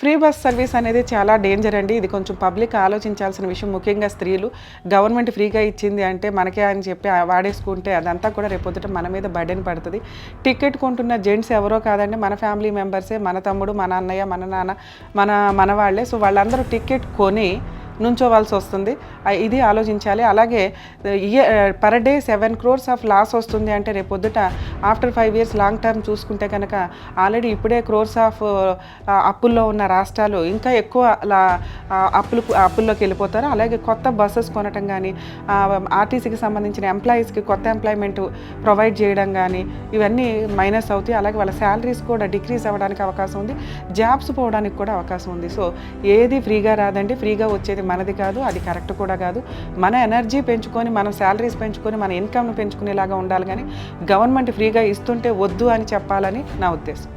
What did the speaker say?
Free bus service అనేది చాలా danger అండి. ఇది కొంచెం పబ్లిక్ ఆలోచించాల్సిన విషయం. ముఖ్యంగా స్త్రీలు గవర్నమెంట్ ఫ్రీగా ఇచ్చింది అంటే మనకే అని చెప్పి వాడేసుకుంటే అదంతా కూడా రేపొద్దుట మన మీద బర్డెన్ పడుతుంది. టికెట్ కొంటున్న జెంట్స్ ఎవరో కాదండి. మన ఫ్యామిలీ మెంబర్సే మన తమ్ముడు మన అన్నయ్య మన నాన్న మన మన వాళ్ళే. సో వాళ్ళందరూ టికెట్ కొని నుంచోవాల్సి వస్తుంది ఇది ఆలోచించాలి. అలాగే year per day seven crores of loss వస్తుంది అంటే రేపు పొద్దుట after five years long term చూసుకుంటే కనుక ఆల్రెడీ ఇప్పుడే క్రోర్స్ ఆఫ్ అప్పుల్లో ఉన్న రాష్ట్రాలు ఇంకా ఎక్కువ లా- అప్పులు అప్పుల్లోకి వెళ్ళిపోతారు. అలాగే కొత్త బస్సెస్ కొనటం కానీ ఆర్టీసీకి సంబంధించిన ఎంప్లాయీస్కి కొత్త ఎంప్లాయ్మెంట్ ప్రొవైడ్ చేయడం కానీ ఇవన్నీ మైనస్ అవుతాయి. అలాగే వాళ్ళ శాలరీస్ కూడా డిక్రీస్ అవ్వడానికి అవకాశం ఉంది. జాబ్స్ పోవడానికి కూడా అవకాశం ఉంది. సో ఏది ఫ్రీగా రాదండి. ఫ్రీగా వచ్చేది మనది కాదు అది కరెక్ట్ కూడా కాదు. మన ఎనర్జీ పెంచుకొని మనం శాలరీస్ పెంచుకొని మన ఇన్కమ్ను పెంచుకునేలాగా ఉండాలి కానీ గవర్నమెంట్ ఫ్రీగా ఇస్తుంటే వద్దు అని చెప్పాలని నా ఉద్దేశం.